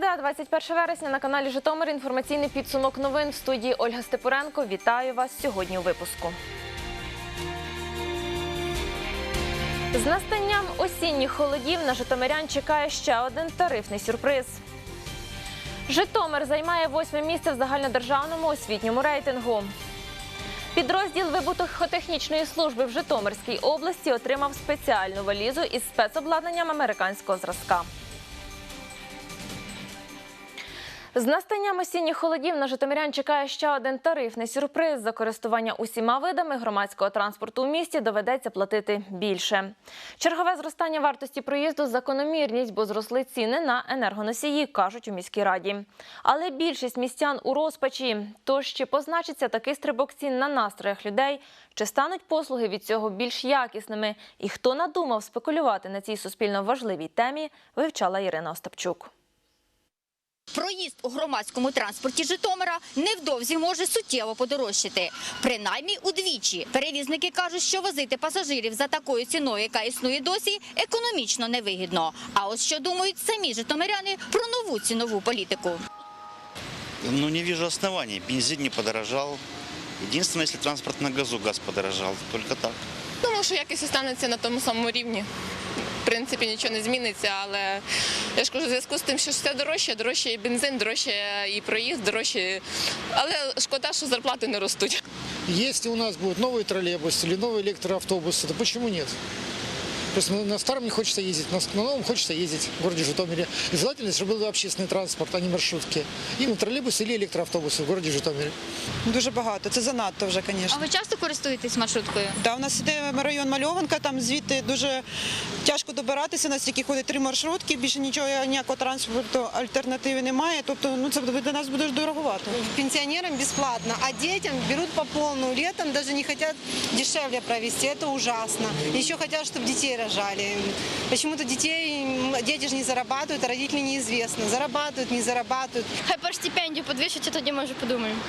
Середа, 21 вересня на каналі Житомир. Інформаційний підсумок новин в студії Ольга Степуренко. Вітаю вас сьогодні у випуску. З настанням осінніх холодів на Житомирян чекає ще один тарифний сюрприз. Житомир займає восьме місце в загальнодержавному освітньому рейтингу. Підрозділ вибухотехнічної служби в Житомирській області отримав спеціальну валізу із спецобладнанням американського зразка. З настанням осінніх холодів на Житомирян чекає ще один тарифний сюрприз. За користування усіма видами громадського транспорту у місті доведеться платити більше. Чергове зростання вартості проїзду закономірність, бо зросли ціни на енергоносії, кажуть у міській раді. Але більшість містян у розпачі. Тож чи позначиться такий стрибок цін на настроях людей? Чи стануть послуги від цього більш якісними? І хто надумав спекулювати на цій суспільно важливій темі, вивчала Ірина Остапчук. Проїзд у громадському транспорті Житомира невдовзі може суттєво подорожчати. Принаймні удвічі. Перевізники кажуть, що возити пасажирів за такою ціною, яка існує досі, економічно невигідно. А от що думають самі житомиряни про нову цінову політику? Ну, не вижу оснований. Бензин не подорожал. Единственное, если транспорт на газу, газ подорожал. Только так. Думаю, що якось останеться на тому самому рівні В принципі, нічого не зміниться, але я ж кажу, в зв'язку з тим, що все дорожче, дорожче і бензин, дорожче і проїзд, дорожче. Але шкода, що зарплати не ростуть. Если у нас будут новые троллейбусы или новые электроавтобусы, то почему нет? Просто на, на старом не хочется ездить, на, на новом хочется ездить в городе Житомире. И желательно, чтобы был общественный транспорт, а не маршрутки. Именно троллейбусы или электроавтобусы в городе Житомире. Дуже багато. Це занадто вже, звісно. ви часто користуєтесь маршруткою? Да, у нас іде район Мальованка, там звідти дуже тяжко добиратися, у нас тільки ходить три маршрутки, більше нічого, ніякого транспорту альтернативи немає. Тобто ну, це для нас буде дороговато. пенсионерам бесплатно, а детям берут по полную. Летом даже не хотят дешевле провести. Это ужасно. Еще хотят, чтобы детей рожали. Почему-то детей, м, дети же не зарабатывают, а родители неизвестно. Зарабатывают, не зарабатывают. Хай перш стипендію підвищать, а тоді може подумаємо.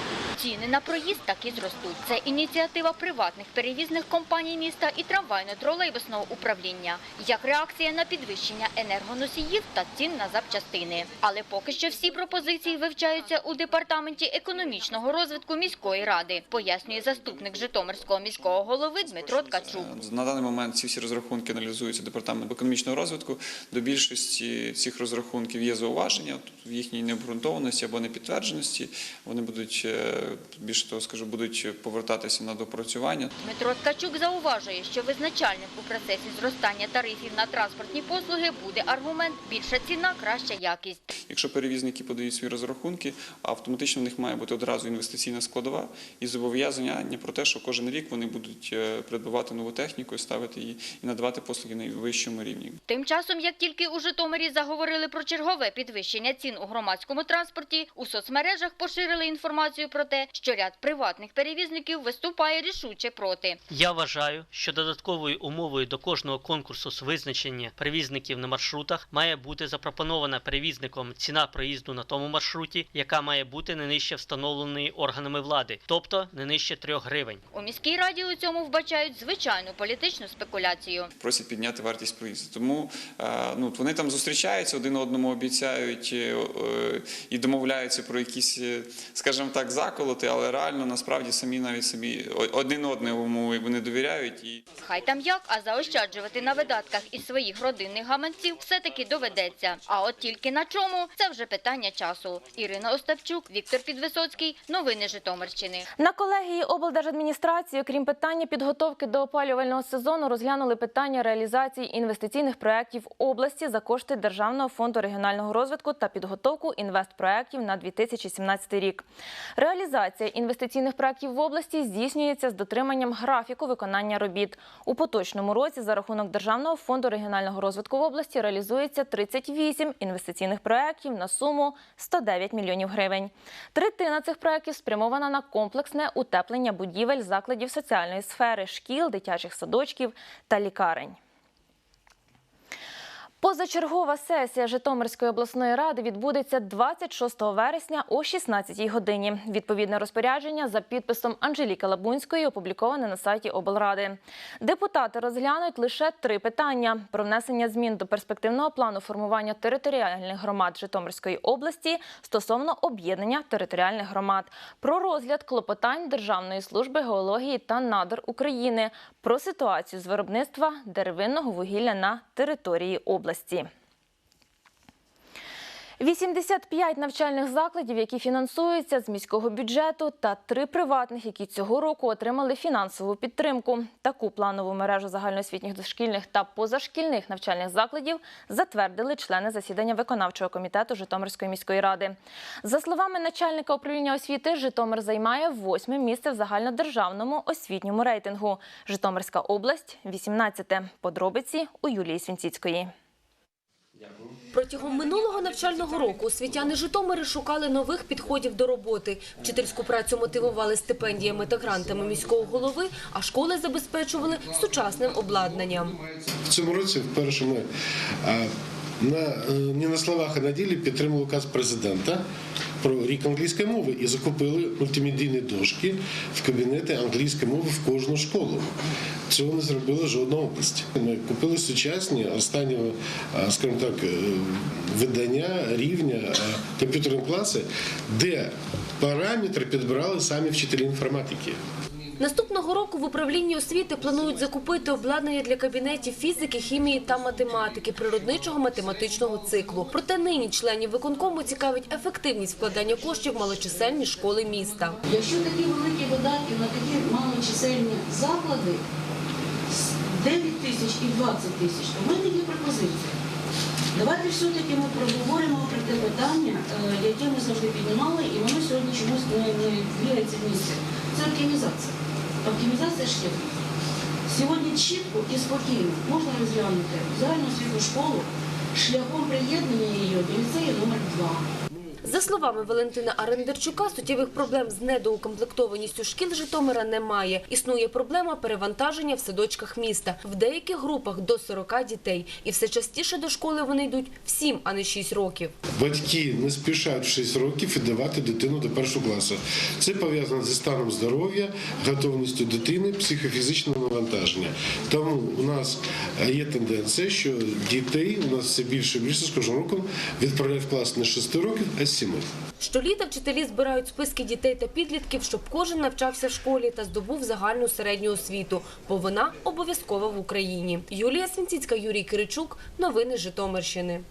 Ціни на проїзд так і зростуть. Це ініціатива приватних перевізних компаній міста і трамвайно-тролейбусного управління, як реакція на підвищення енергоносіїв та цін на запчастини. Але поки що всі пропозиції вивчаються у департаменті економічного розвитку міської ради, пояснює заступник Житомирського міського голови Дмитро Ткачук. На даний момент ці всі розрахунки аналізуються департаментом економічного розвитку. До більшості цих розрахунків є зауваження в їхній необґрунтованості або непідтвердженості. Вони будуть е, більше того, скажу, будуть повертатися на допрацювання. Дмитро Ткачук зауважує, що визначальним у процесі зростання тарифів на транспортні послуги буде аргумент більша ціна, краща якість. Якщо перевізники подають свої розрахунки, автоматично в них має бути одразу інвестиційна складова і зобов'язання про те, що кожен рік вони будуть е, придбавати нову техніку, ставити її і надавати послуги на найвищому рівні. Тим часом, як тільки у Житомирі заговорили про чергове підвищення цін у громадському транспорті, у соцмережах поширили інформацію про те, що ряд приватних перевізників виступає рішуче проти. Я вважаю, що додатковою умовою до кожного конкурсу з визначення перевізників на маршрутах має бути запропонована перевізником ціна проїзду на тому маршруті, яка має бути не нижче встановленої органами влади, тобто не нижче 3 гривень. У міській раді у цьому вбачають звичайну політичну спекуляцію. Просять підняти вартість проїзду. Тому е, ну, вони там зустрічаються, один одному обіцяють е, і домовляються про якісь, е, скажімо так, заколоти, але реально насправді самі навіть собі один одному вони довіряють і. Хай там як, а заощаджувати на видатках із своїх родинних гаманців все-таки доведеться. А от тільки на чому – це вже питання часу. Ірина Остапчук, Віктор Підвисоцький. Новини Житомирщини. На колегії облдержадміністрації, крім питання підготовки до опалювального сезону, розглянули питання реалізації інвестиційних проєктів області за кошти Державного фонду регіонального розвитку та підготовку інвестпроєктів на 2017 рік. Реалізація інвестиційних проєктів в області здійснюється з дотриманням графіку виконання робіт. У поточному році за рахунок Державного фонду регіонального розвитку в області реалізується 38 інвестиційних проєктів на суму 109 мільйонів гривень. Третина цих проєктів спрямована на комплексне утеплення будівель закладів соціальної сфери, шкіл, дитячих садочків та лікарень. Позачергова сесія Житомирської обласної ради відбудеться 26 вересня о 16 годині. Відповідне розпорядження за підписом Анжеліки Лабунської опубліковане на сайті облради. Депутати розглянуть лише три питання: про внесення змін до перспективного плану формування територіальних громад Житомирської області стосовно об'єднання територіальних громад, про розгляд клопотань Державної служби геології та надр України, про ситуацію з виробництва деревинного вугілля на території області. 85 навчальних закладів, які фінансуються з міського бюджету, та три приватних, які цього року отримали фінансову підтримку. Таку планову мережу загальноосвітніх дошкільних та позашкільних навчальних закладів затвердили члени засідання виконавчого комітету Житомирської міської ради. За словами начальника управління освіти, Житомир займає восьме місце в загальнодержавному освітньому рейтингу. Житомирська область – 18-те. Подробиці у Юлії Свінціцької. Протягом минулого навчального року освітяни Житомири шукали нових підходів до роботи. Вчительську працю мотивували стипендіями та грантами міського голови, а школи забезпечували сучасним обладнанням. В цьому році вперше ми на, е, не на словах, а на ділі підтримали указ президента про рік англійської мови і закупили мультимедійні дошки в кабінети англійської мови в кожну школу. Цього не зробила жодна область. Ми купили сучасні останні, скажімо так, е, видання рівня е, комп'ютерні класи, де параметри підбирали самі вчителі інформатики. Наступного року в управлінні освіти планують закупити обладнання для кабінетів фізики, хімії та математики природничого математичного циклу. Проте нині членів виконкому цікавить ефективність вкладання коштів в малочисельні школи міста. Якщо такі великі видатки на такі малочисельні заклади, 9 тисяч і 20 тисяч, то в мене є пропозиція. Давайте все-таки ми проговоримо про те питання, е, яке ми завжди піднімали, і воно сьогодні чомусь не, не в місці. Це оптимізація. Оптимізація шляхів. Сьогодні чітко і спокійно можна розглянути загальну освітню школу шляхом приєднання її до ліцею номер 2. За словами Валентина Арендерчука, суттєвих проблем з недоукомплектованістю шкіл Житомира немає. Існує проблема перевантаження в садочках міста. В деяких групах до 40 дітей. І все частіше до школи вони йдуть в 7, а не 6 років. Батьки не спішають в 6 років віддавати дитину до першого класу. Це пов'язано зі станом здоров'я, готовністю дитини, психофізичного навантаження. Тому у нас є тенденція, що дітей у нас все більше і більше з кожним роком відправляють в клас не 6 років, а 7 всьому. Щоліта вчителі збирають списки дітей та підлітків, щоб кожен навчався в школі та здобув загальну середню освіту, бо вона обов'язкова в Україні. Юлія Свінціцька, Юрій Киричук, новини Житомирщини.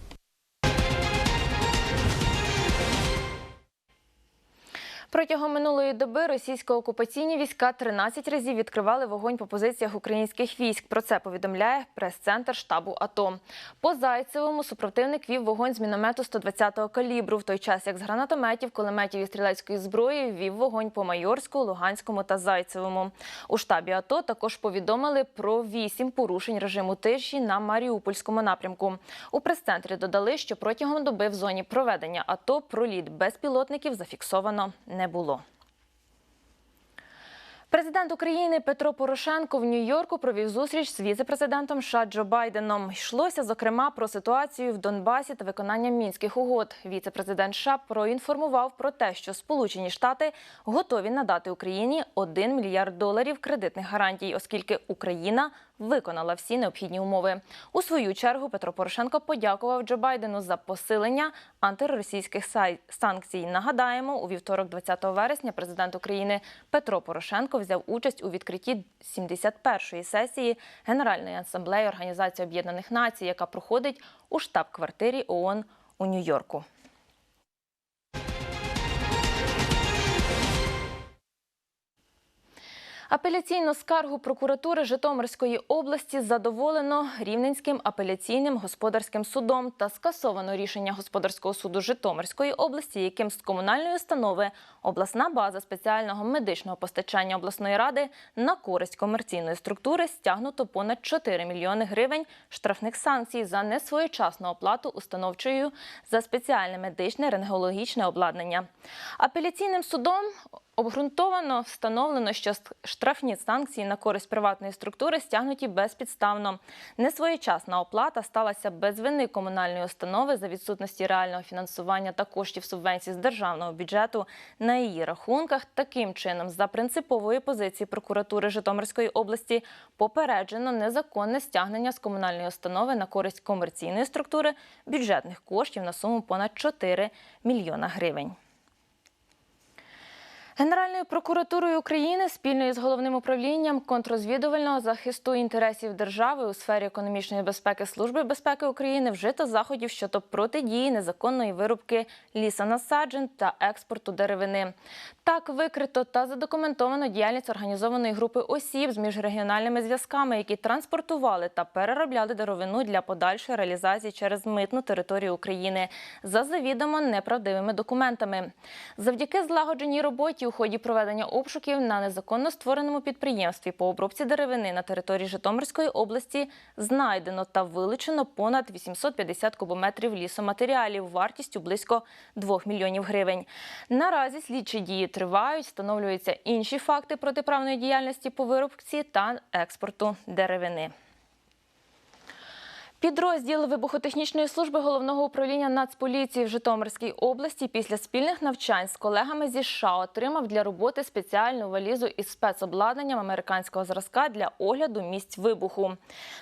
Протягом минулої доби російсько-окупаційні війська 13 разів відкривали вогонь по позиціях українських військ. Про це повідомляє прес-центр штабу АТО. По Зайцевому супротивник вів вогонь з міномету 120-го калібру, в той час як з гранатометів, кулеметів і стрілецької зброї вів вогонь по Майорську, Луганському та Зайцевому. У штабі АТО також повідомили про вісім порушень режиму тиші на Маріупольському напрямку. У прес-центрі додали, що протягом доби в зоні проведення АТО проліт безпілотників зафіксовано не було. Президент України Петро Порошенко в Нью-Йорку провів зустріч з віце-президентом США Джо Байденом. Йшлося зокрема про ситуацію в Донбасі та виконання мінських угод. Віце-президент США проінформував про те, що Сполучені Штати готові надати Україні 1 мільярд доларів кредитних гарантій, оскільки Україна виконала всі необхідні умови. У свою чергу Петро Порошенко подякував Джо Байдену за посилення антиросійських санкцій. Нагадаємо, у вівторок, 20 вересня, президент України Петро Порошенко взяв участь у відкритті 71-ї сесії Генеральної асамблеї Організації Об'єднаних Націй, яка проходить у штаб-квартирі ООН у Нью-Йорку. Апеляційну скаргу прокуратури Житомирської області задоволено Рівненським апеляційним господарським судом та скасовано рішення господарського суду Житомирської області, яким з комунальної установи обласна база спеціального медичного постачання обласної ради на користь комерційної структури стягнуто понад 4 мільйони гривень штрафних санкцій за несвоєчасну оплату установчою за спеціальне медичне рентгенологічне обладнання. Апеляційним судом Обґрунтовано встановлено, що штрафні санкції на користь приватної структури стягнуті безпідставно. Несвоєчасна оплата сталася без вини комунальної установи за відсутності реального фінансування та коштів субвенцій з державного бюджету на її рахунках. Таким чином, за принципової позиції прокуратури Житомирської області попереджено незаконне стягнення з комунальної установи на користь комерційної структури бюджетних коштів на суму понад 4 мільйона гривень. Генеральною прокуратурою України спільно із головним управлінням контррозвідувального захисту інтересів держави у сфері економічної безпеки Служби безпеки України вжито заходів щодо протидії незаконної вирубки лісонасаджень та експорту деревини. Так викрито та задокументовано діяльність організованої групи осіб з міжрегіональними зв'язками, які транспортували та переробляли деревину для подальшої реалізації через митну територію України за завідомо неправдивими документами. Завдяки злагодженій роботі у ході проведення обшуків на незаконно створеному підприємстві по обробці деревини на території Житомирської області знайдено та вилучено понад 850 кубометрів лісоматеріалів вартістю близько 2 мільйонів гривень. Наразі слідчі дії тривають, встановлюються інші факти протиправної діяльності по виробці та експорту деревини. Підрозділ вибухотехнічної служби головного управління Нацполіції в Житомирській області після спільних навчань з колегами зі США отримав для роботи спеціальну валізу із спецобладнанням американського зразка для огляду місць вибуху.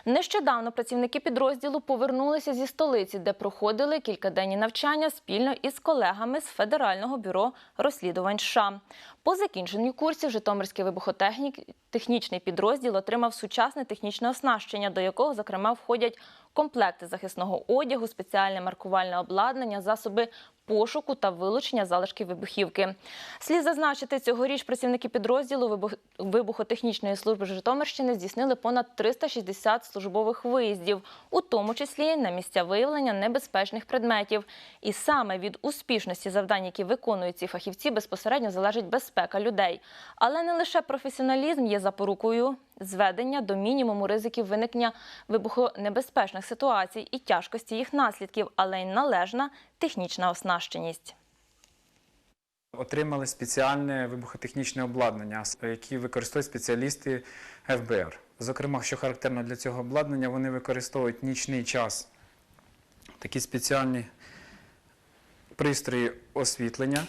Нещодавно працівники підрозділу повернулися зі столиці, де проходили кількаденні навчання спільно із колегами з Федерального бюро розслідувань США. По закінченню курсів Житомирський вибухотехнічний підрозділ отримав сучасне технічне оснащення, до якого, зокрема, входять комплекти захисного одягу, спеціальне маркувальне обладнання, засоби пошуку та вилучення залишків вибухівки. Слід зазначити, цьогоріч працівники підрозділу вибухотехнічної служби Житомирщини здійснили понад 360 службових виїздів, у тому числі на місця виявлення небезпечних предметів. І саме від успішності завдань, які виконують ці фахівці, безпосередньо залежить безпека людей. Але не лише професіоналізм є запорукою зведення до мінімуму ризиків виникнення вибухонебезпечних ситуацій і тяжкості їх наслідків, але й належна технічна оснащеність. Отримали спеціальне вибухотехнічне обладнання, які використовують спеціалісти ФБР. Зокрема, що характерно для цього обладнання, вони використовують нічний час такі спеціальні пристрої освітлення,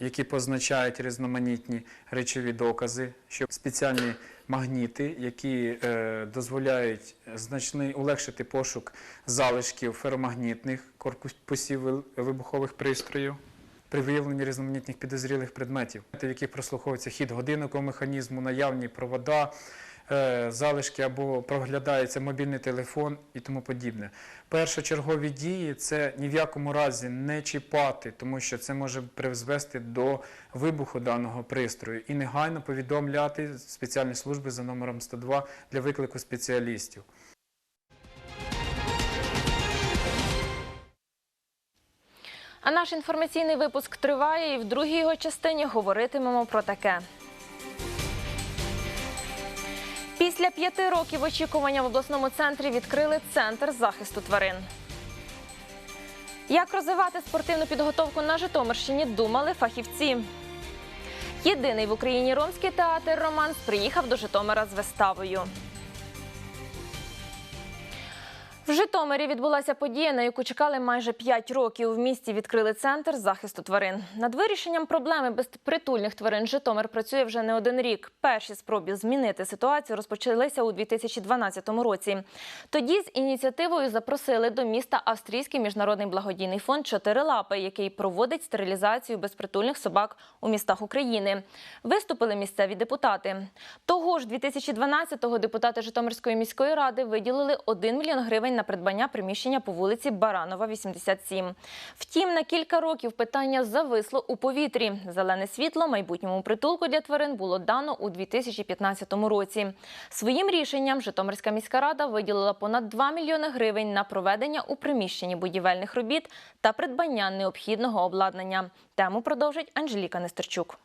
які позначають різноманітні речові докази, що спеціальні магніти, які е, дозволяють значний улегшити пошук залишків феромагнітних корпусів вибухових пристроїв. При виявленні різноманітних підозрілих предметів, в яких прослуховується хід годинникового механізму, наявні провода, залишки або проглядається мобільний телефон і тому подібне. Першочергові дії це ні в якому разі не чіпати, тому що це може призвести до вибуху даного пристрою і негайно повідомляти спеціальні служби за номером 102 для виклику спеціалістів. А наш інформаційний випуск триває, і в другій його частині говоритимемо про таке. Після п'яти років очікування в обласному центрі відкрили центр захисту тварин. Як розвивати спортивну підготовку на Житомирщині, думали фахівці. Єдиний в Україні ромський театр Романс приїхав до Житомира з виставою. В Житомирі відбулася подія, на яку чекали майже 5 років. В місті відкрили центр захисту тварин. Над вирішенням проблеми безпритульних тварин Житомир працює вже не один рік. Перші спроби змінити ситуацію розпочалися у 2012 році. Тоді з ініціативою запросили до міста австрійський міжнародний благодійний фонд «Чотирилапи», який проводить стерилізацію безпритульних собак у містах України. Виступили місцеві депутати. Того ж 2012-го депутати Житомирської міської ради виділили 1 мільйон гривень на придбання приміщення по вулиці Баранова, 87. Втім, на кілька років питання зависло у повітрі. Зелене світло майбутньому притулку для тварин було дано у 2015 році. Своїм рішенням Житомирська міська рада виділила понад 2 мільйони гривень на проведення у приміщенні будівельних робіт та придбання необхідного обладнання. Тему продовжить Анжеліка Нестерчук.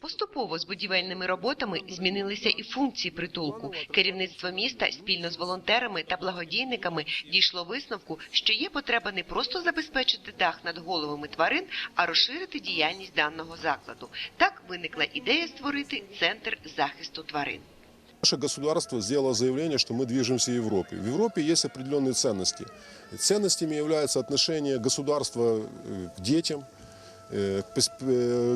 Поступово з будівельними роботами змінилися і функції притулку. Керівництво міста спільно з волонтерами та благодійниками дійшло висновку, що є потреба не просто забезпечити дах над головами тварин, а розширити діяльність даного закладу. Так виникла ідея створити центр захисту тварин. Наше государство сделало заявление, что мы движемся в Европе. В Европе есть определенные ценности. Ценностями являются отношение государства э, к детям, э, к пес- э, к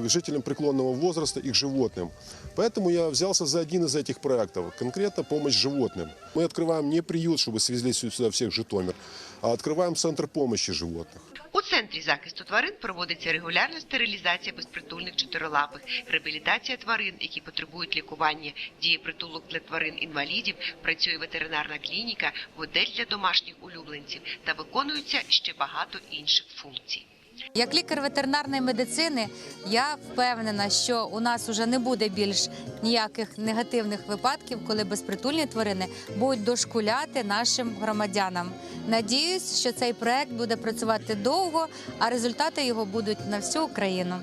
жителям преклонного возраста и к животным. Поэтому я взялся за один из этих проектов, конкретно помощь животным. Мы открываем не приют, чтобы свезли сюда всех в Житомир, а открываем центр помощи животных. У центрі захисту тварин проводиться регулярна стерилізація безпритульних чотирилапих, реабілітація тварин, які потребують лікування, діє притулок для тварин-інвалідів, працює ветеринарна клініка, модель для домашніх улюбленців та виконується ще багато інших функцій. Як лікар ветеринарної медицини, я впевнена, що у нас вже не буде більш ніяких негативних випадків, коли безпритульні тварини будуть дошкуляти нашим громадянам. Надіюсь, що цей проект буде працювати довго, а результати його будуть на всю Україну.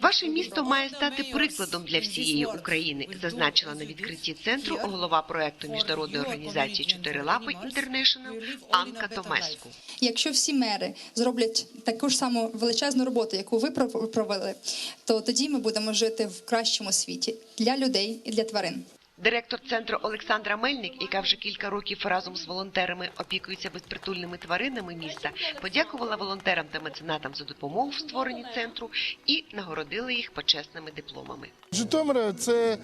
Ваше місто має стати прикладом для всієї України, зазначила на відкритті центру голова проекту міжнародної організації Чотирилапи Інтернешнл Анка Томеску. Якщо всі мери зроблять таку ж саму величезну роботу, яку ви пров- провели, то тоді ми будемо жити в кращому світі для людей і для тварин. Директор центру Олександра Мельник, яка вже кілька років разом з волонтерами опікується безпритульними тваринами міста, подякувала волонтерам та меценатам за допомогу в створенні центру і нагородила їх почесними дипломами. Житомир це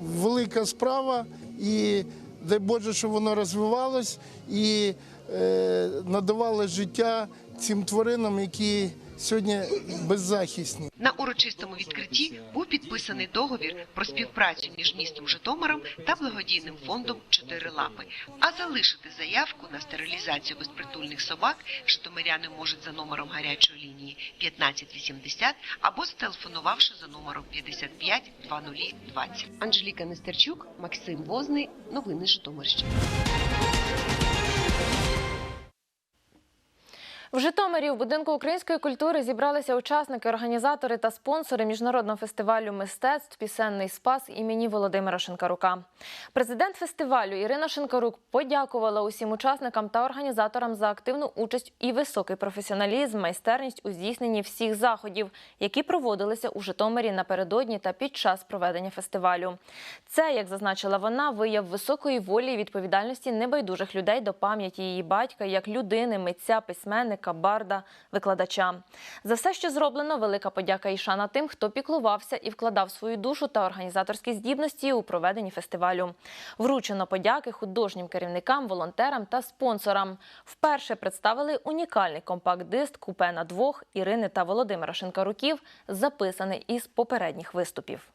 велика справа, і дай Боже, щоб воно розвивалось і е, надавало життя цим тваринам, які сьогодні беззахисні. На урочистому відкритті був підписаний договір про співпрацю між містом Житомиром та благодійним фондом Чотири лапи. А залишити заявку на стерилізацію безпритульних собак житомиряни можуть за номером гарячої лінії 1580 або зателефонувавши за номером 55 2020. Анжеліка Нестерчук, Максим Возний. Новини Житомирщини. В Житомирі в будинку української культури зібралися учасники, організатори та спонсори міжнародного фестивалю мистецтв Пісенний спас імені Володимира Шинкарука. Президент фестивалю Ірина Шинкарук подякувала усім учасникам та організаторам за активну участь і високий професіоналізм, майстерність у здійсненні всіх заходів, які проводилися у Житомирі напередодні та під час проведення фестивалю. Це, як зазначила вона, вияв високої волі і відповідальності небайдужих людей до пам'яті її батька як людини, митця, письменника, барда, викладача. За все, що зроблено, велика подяка і шана тим, хто піклувався і вкладав свою душу та організаторські здібності у проведенні фестивалю. Вручено подяки художнім керівникам, волонтерам та спонсорам. Вперше представили унікальний компакт-диск «Купе на двох» Ірини та Володимира Шинкаруків, записаний із попередніх виступів.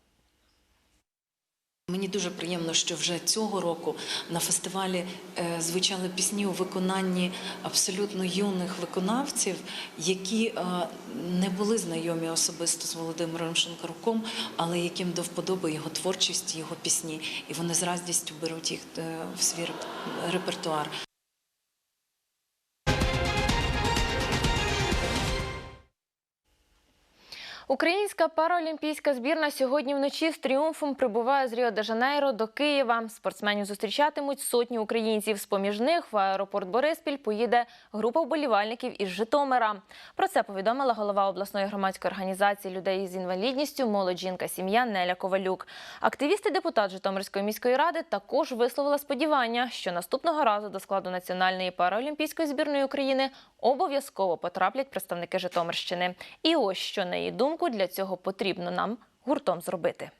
Мені дуже приємно, що вже цього року на фестивалі е, звучали пісні у виконанні абсолютно юних виконавців, які е, не були знайомі особисто з Володимиром Шинкаруком, але яким до вподоби його творчість, його пісні, і вони з радістю беруть їх е, в свій реп- репертуар. Українська параолімпійська збірна сьогодні вночі з тріумфом прибуває з Ріо-де-Жанейро до Києва. Спортсменів зустрічатимуть сотні українців. З поміж них в аеропорт Бориспіль поїде група вболівальників із Житомира. Про це повідомила голова обласної громадської організації людей з інвалідністю Молодь жінка сім'я Неля Ковалюк. Активіст і депутат Житомирської міської ради також висловила сподівання, що наступного разу до складу національної параолімпійської збірної України обов'язково потраплять представники Житомирщини. І ось що на її думку для цього потрібно нам гуртом зробити.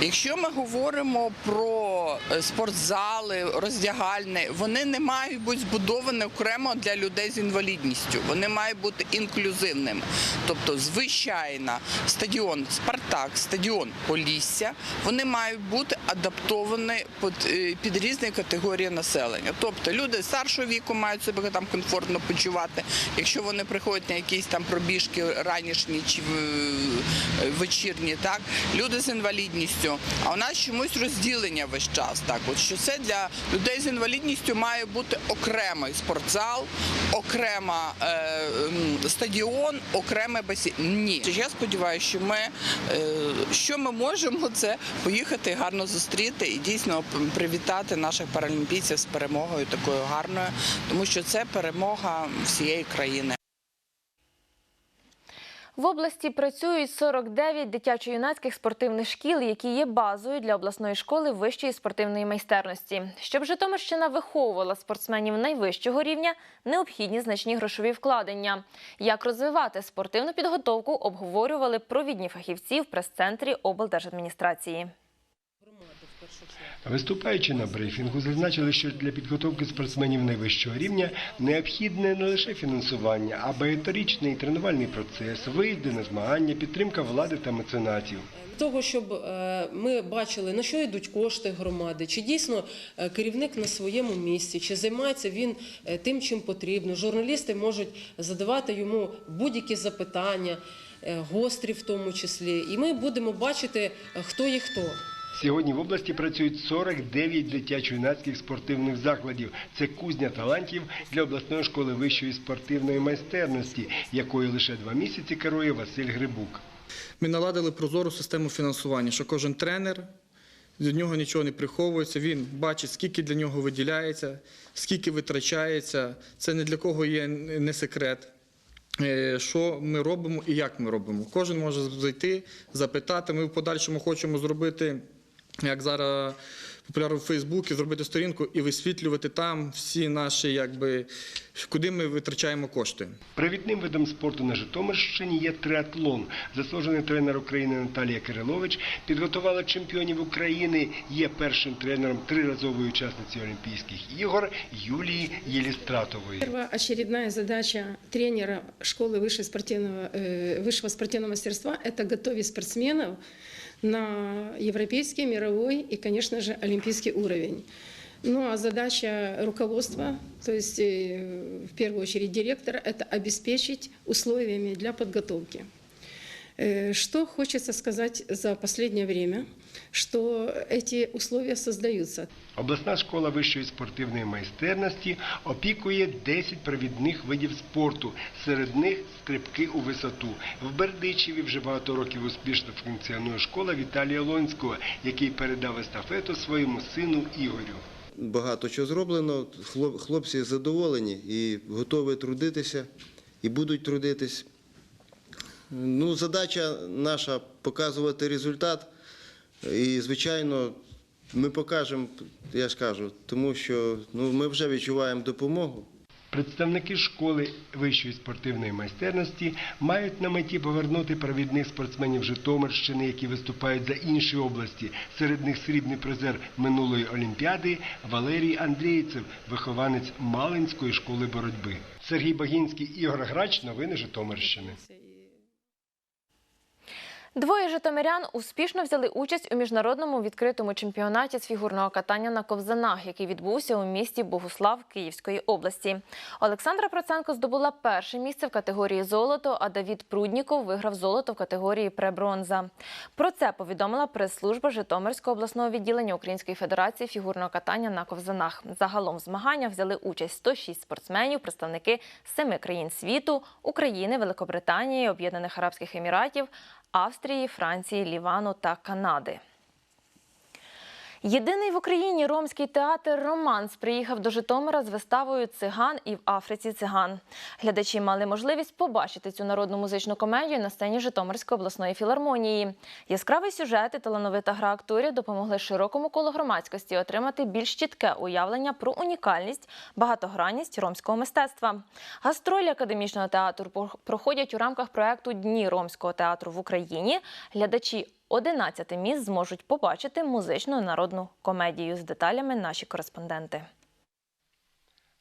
Якщо ми говоримо про е, спортзали, роздягальні, вони не мають бути збудовані окремо для людей з інвалідністю. Вони мають бути інклюзивними. Тобто, звичайно, стадіон Спартак, стадіон Полісся, вони мають бути адаптовані під, е, під різні категорії населення. Тобто люди старшого віку мають себе там комфортно почувати. Якщо вони приходять на якісь там пробіжки ранішні чи е, вечірні, так люди з інвалідністю інвалідністю. А у нас чомусь розділення весь час. Так, от що це для людей з інвалідністю має бути окремий спортзал, окрема е, стадіон, окремий басейн. Ні, я сподіваюся, що ми е, що ми можемо, це поїхати гарно зустріти і дійсно привітати наших паралімпійців з перемогою такою гарною, тому що це перемога всієї країни. В області працюють 49 дитячо-юнацьких спортивних шкіл, які є базою для обласної школи вищої спортивної майстерності. Щоб Житомирщина виховувала спортсменів найвищого рівня, необхідні значні грошові вкладення. Як розвивати спортивну підготовку, обговорювали провідні фахівці в прес-центрі облдержадміністрації. Виступаючи на брифінгу, зазначили, що для підготовки спортсменів найвищого рівня необхідне не лише фінансування, а багаторічний тренувальний процес, виїзди на змагання, підтримка влади та меценатів. того, щоб е, ми бачили, на що йдуть кошти громади, чи дійсно е, керівник на своєму місці, чи займається він е, тим, чим потрібно. Журналісти можуть задавати йому будь-які запитання, гострі в тому числі, і ми будемо бачити, хто є хто. Сьогодні в області працюють 49 дитячо-юнацьких спортивних закладів. Це кузня талантів для обласної школи вищої спортивної майстерності, якою лише два місяці керує Василь Грибук. Ми наладили прозору систему фінансування, що кожен тренер від нього нічого не приховується. Він бачить, скільки для нього виділяється, скільки витрачається. Це не для кого є не секрет. Е, Що ми робимо і як ми робимо. Кожен може зайти, запитати. Ми в подальшому хочемо зробити, як зараз популярно в Фейсбуці, зробити сторінку і висвітлювати там всі наші, якби, куди ми витрачаємо кошти. Привітним видом спорту на Житомирщині є триатлон. Заслужений тренер України Наталія Кирилович підготувала чемпіонів України. Є першим тренером триразової учасниці Олімпійських ігор Юлії Єлістратової. Первоочередная задача тренера школы высшей спортивного, э, высшего спортивного мастерства – это готовить спортсменов на европейский, мировой и, конечно же, олимпийский уровень. Ну а задача руководства, то есть э, в первую очередь директора, это обеспечить условиями для подготовки. Э, Что хочется сказать за последнее время, что эти условия создаются. Обласна школа вищої спортивної майстерності опікує 10 провідних видів спорту. Серед них стрибки у висоту. В Бердичеві вже багато років успішно функціонує школа Віталія Лонського, який передав естафету своєму сину Ігорю. Багато чого зроблено. Хлопці задоволені і готові трудитися, і будуть трудитись. Ну, задача наша показувати результат. І, звичайно, ми покажемо, я ж кажу, тому що ну, ми вже відчуваємо допомогу. Представники школи вищої спортивної майстерності мають на меті повернути провідних спортсменів Житомирщини, які виступають за інші області. Серед них срібний призер минулої олімпіади Валерій Андрійцев, вихованець Малинської школи боротьби. Сергій Багінський, Ігор Грач. Новини Житомирщини. Двоє житомирян успішно взяли участь у міжнародному відкритому чемпіонаті з фігурного катання на ковзанах, який відбувся у місті Богуслав Київської області. Олександра Проценко здобула перше місце в категорії золото, а Давід Прудніков виграв золото в категорії пrebронза. Про це повідомила прес-служба Житомирського обласного відділення Української федерації фігурного катання на ковзанах. Загалом в змаганнях взяли участь 106 спортсменів, представники семи країн світу України, Великобританії, Об'єднаних Арабських Еміратів, Австрії, Франції, Лівану та Канади. Єдиний в Україні ромський театр Романс приїхав до Житомира з виставою Циган і в Африці циган. Глядачі мали можливість побачити цю народну музичну комедію на сцені Житомирської обласної філармонії. Яскравий сюжет і талановита гра акторів допомогли широкому колу громадськості отримати більш чітке уявлення про унікальність, багатогранність ромського мистецтва. Гастролі академічного театру проходять у рамках проекту Дні ромського театру в Україні. Глядачі 11 міст зможуть побачити музичну народну комедію з деталями наші кореспонденти.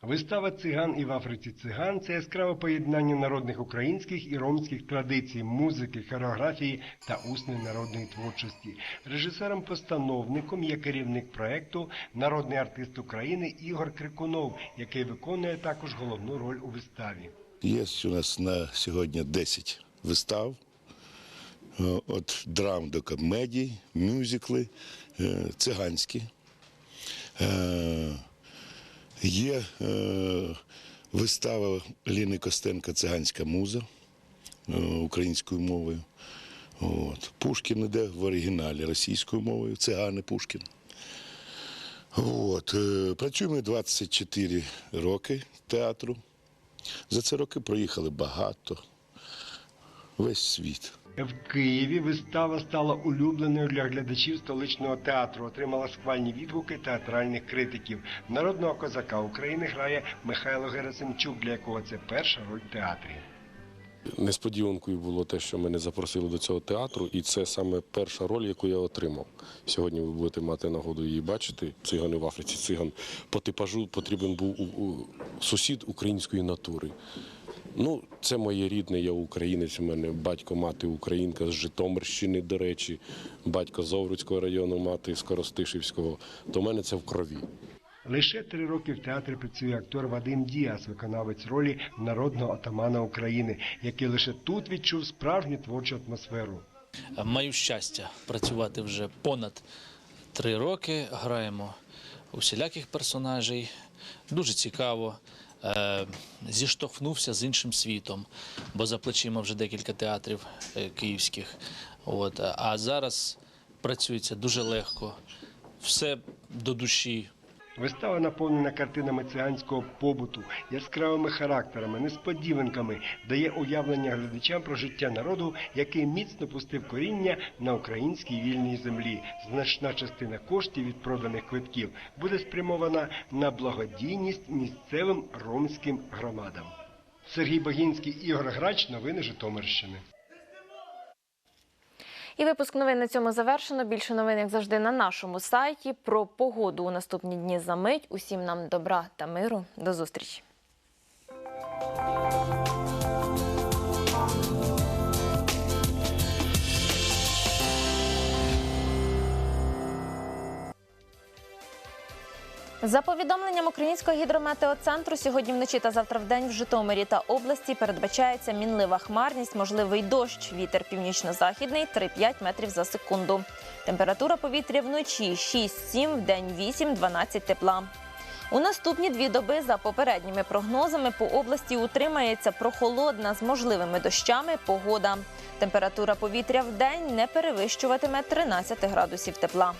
Вистава циган і в Африці циган це яскраве поєднання народних українських і ромських традицій, музики, хореографії та усної народної творчості. Режисером-постановником є керівник проекту народний артист України Ігор Крикунов, який виконує також головну роль у виставі. Є у нас на сьогодні 10 вистав. От драм до комедій, мюзикли, е, циганські. Е, Є е, вистава Ліни Костенка Циганська муза е, українською мовою. От. Пушкін іде в оригіналі російською мовою, цигани Пушкін. От. е, Працюємо 24 роки театру. За ці роки проїхали багато, весь світ. В Києві вистава стала улюбленою для глядачів столичного театру, отримала схвальні відгуки театральних критиків. Народного козака України грає Михайло Герасимчук, для якого це перша роль в театрі. Несподіванкою було те, що мене запросили до цього театру, і це саме перша роль, яку я отримав. Сьогодні ви будете мати нагоду її бачити. Цигани в Африці. Циган по типажу потрібен був сусід української натури. Ну, це моє рідне, я українець. У мене батько, мати українка з Житомирщини, до речі, батько з Овруцького району, мати з Коростишівського. То в мене це в крові. Лише три роки в театрі працює актор Вадим Діас, виконавець ролі народного атамана України, який лише тут відчув справжню творчу атмосферу. Маю щастя працювати вже понад три роки. Граємо усіляких персонажей. Дуже цікаво. Е, Зіштовхнувся з іншим світом, бо за плечима вже декілька театрів е, київських. От. А зараз працюється дуже легко, все до душі. Вистава наповнена картинами циганського побуту, яскравими характерами, несподіванками, дає уявлення глядачам про життя народу, який міцно пустив коріння на українській вільній землі. Значна частина коштів від проданих квитків буде спрямована на благодійність місцевим ромським громадам. Сергій Багінський, Ігор Грач, новини Житомирщини. І випуск новин на цьому завершено. Більше новин, як завжди, на нашому сайті. Про погоду у наступні дні за мить. Усім нам добра та миру. До зустрічі. За повідомленням Українського гідрометеоцентру, сьогодні вночі та завтра вдень в Житомирі та області передбачається мінлива хмарність, можливий дощ, вітер північно-західний 3-5 метрів за секунду. Температура повітря вночі 6-7, вдень 8-12 тепла. У наступні дві доби за попередніми прогнозами по області утримається прохолодна з можливими дощами погода. Температура повітря в день не перевищуватиме 13 градусів тепла.